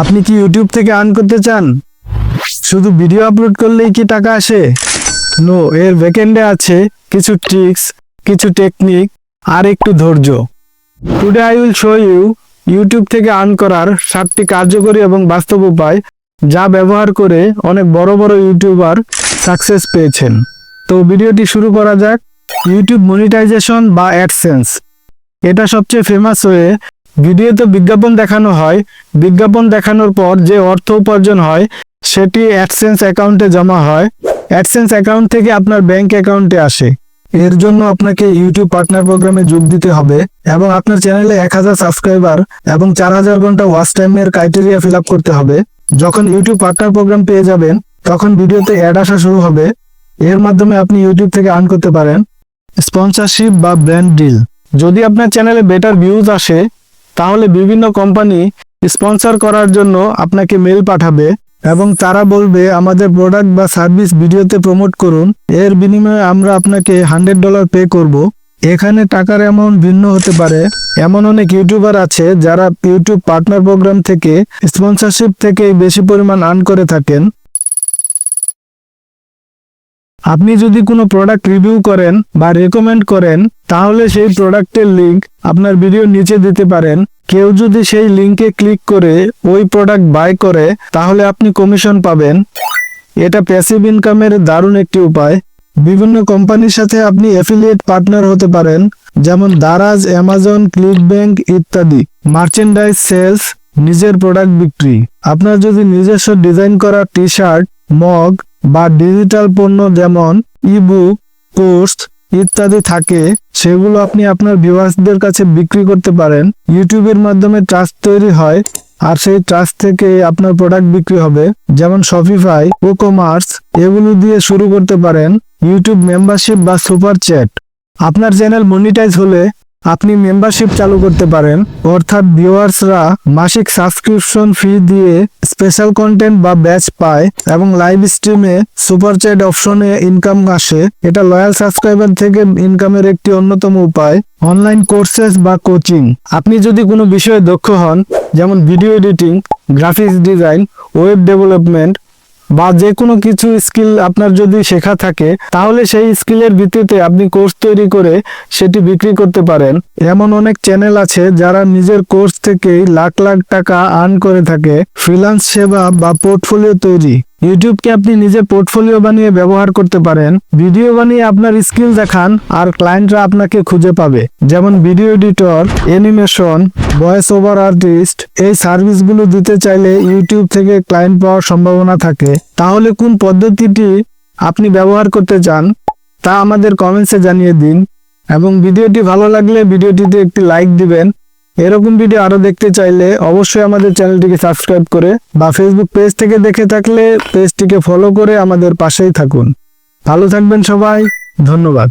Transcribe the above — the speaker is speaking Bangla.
আপনি কি ইউটিউব থেকে আর্ন করতে চান? শুধু ভিডিও আপলোড করলেই কি টাকা আসে? নো এর ব্যাকএন্ডে আছে কিছু ট্রিক্স কিছু টেকনিক আর একটু ধৈর্য। Today I will show you YouTube থেকে আর্ন করার সাতটি কার্যকরী এবং বাস্তব উপায় যা ব্যবহার করে অনেক বড় বড় ইউটিউবার সাকসেস পেয়েছেন। তো ভিডিওটি শুরু করা যাক। ইউটিউব মনিটাইজেশন বা অ্যাডসেন্স এটা সবচেয়ে ফেমাস হয়ে ভিডিওতে বিজ্ঞাপন দেখানো হয়। বিজ্ঞাপন দেখানোর পর যে অর্থ উপার্জন হয়, সেটি অ্যাডসেন্স অ্যাকাউন্টে জমা হয়। অ্যাডসেন্স অ্যাকাউন্ট থেকে আপনার ব্যাংক অ্যাকাউন্টে আসে। এর জন্য আপনাকে ইউটিউব পার্টনার প্রোগ্রামে যোগ দিতে হবে এবং আপনার চ্যানেলে এক হাজার সাবস্ক্রাইবার এবং চার হাজার ঘণ্টা ওয়াচ টাইমের ক্রাইটেরিয়া ফিল করতে হবে। যখন ইউটিউব পার্টনার প্রোগ্রাম পেয়ে যাবেন, তখন ভিডিওতে অ্যাড আসা শুরু হবে। এর মাধ্যমে আপনি ইউটিউব থেকে আর্ন করতে পারেন। স্পন্সরশিপ বা ব্র্যান্ড ডিল যদি আপনার চ্যানেলে বেটার ভিউজ আসে তাহলে বিভিন্ন কোম্পানি স্পন্সর করার জন্য আপনাকে মেল পাঠাবে এবং তারা বলবে, আমাদের প্রোডাক্ট বা সার্ভিস ভিডিওতে প্রমোট করুন। এর বিনিময়ে আমরা আপনাকে হান্ড্রেড ডলার পে করব। এখানে টাকার অ্যামাউন্ট ভিন্ন হতে পারে। এমন অনেক ইউটিউবার আছে যারা ইউটিউব পার্টনার প্রোগ্রাম থেকে স্পন্সরশিপ থেকে বেশি পরিমাণ আর্ন করে থাকেন। আপনি যদি কোনো প্রোডাক্ট রিভিউ করেন বা রেকমেন্ড করেন, তাহলে সেই প্রোডাক্টের লিঙ্ক আপনার ভিডিওর নিচে দিতে পারেন। কেউ যদি সেই লিংকে ক্লিক করে ওই প্রোডাক্ট বাই করে, তাহলে আপনি কমিশন পাবেন। এটা প্যাসিভ ইনকামের দারুণ একটি উপায়। বিভিন্ন কোম্পানির সাথে আপনি অ্যাফিলিয়েট পার্টনার হতে পারেন, যেমন দারাজ অ্যামাজন ক্লিক ব্যাংক ইত্যাদি। মার্চেন্ডাইজ সেলস নিজের প্রোডাক্ট বিক্রি। আপনার যদি নিজস্ব ডিজাইন করা টি শার্ট মগ বা ডিজিটাল পণ্য যেমন ইবুক কোর্স ইত্যাদি থাকে, সেগুলো আপনি আপনার ভিউয়ার্সদের কাছে বিক্রি করতে পারেন। ইউটিউবের মাধ্যমে ট্রাস্ট তৈরি হয় আর সেই ট্রাস্ট থেকে আপনার প্রোডাক্ট বিক্রি হবে। যেমন শপিফাই ও কমার্স এগুলো দিয়ে শুরু করতে পারেন। ইউটিউব মেম্বারশিপ বা সুপার চ্যাট আপনার চ্যানেল মনিটাইজ হলে আপনি মেম্বারশিপ চালু করতে পারেন। অর্থাৎ ভিউয়ার্সরা মাসিক সাবস্ক্রিপশন ফি দিয়ে স্পেশাল কন্টেন্ট বা ব্যাচ পায় এবং লাইভ স্ট্রিমে সুপার চ্যাট অপশনে ইনকাম আসে। এটা লয়াল সাবস্ক্রাইবার থেকে ইনকামের একটি অন্যতম উপায়। অনলাইন কোর্সেস বা কোচিং আপনি যদি কোনো বিষয়ে দক্ষ হন, যেমন video editing graphics design web development বা যে কোনো কিছু স্কিল আপনার যদি শেখা থাকে, তাহলে সেই স্কিলের ভিত্তিতে আপনি কোর্স তৈরি করে সেটি বিক্রি করতে পারেন। এমন অনেক চ্যানেল আছে যারা নিজের কোর্স থেকেই লাখ লাখ টাকা আর্ন করে থাকে ফ্রিলান্স সেবা বা পোর্টফোলিও তৈরি। ইউটিউবকে আপনি নিজে পোর্টফোলিও বানিয়ে ব্যবহার করতে পারেন। ভিডিও বানিয়ে আপনার স্কিল দেখান আর ক্লায়েন্টরা আপনাকে খুঁজে পাবে। যেমন video editor animation voice over artist এই সার্ভিসগুলো দিতে চাইলে ইউটিউব থেকে ক্লায়েন্ট পাওয়ার সম্ভাবনা থাকে। তাহলে কোন পদ্ধতিটি আপনি ব্যবহার করতে চান তা আমাদের কমেন্টসে জানিয়ে দিন। এবং ভিডিওটি ভালো লাগলে ভিডিওটিতে একটি লাইক দিবেন। এরকম ভিডিও আরও দেখতে চাইলে অবশ্যই আমাদের চ্যানেলটিকে সাবস্ক্রাইব করে বা ফেসবুক পেজ থেকে দেখে থাকলে পেজটিকে ফলো করে আমাদের পাশেই থাকুন। ভালো থাকবেন সবাই, ধন্যবাদ।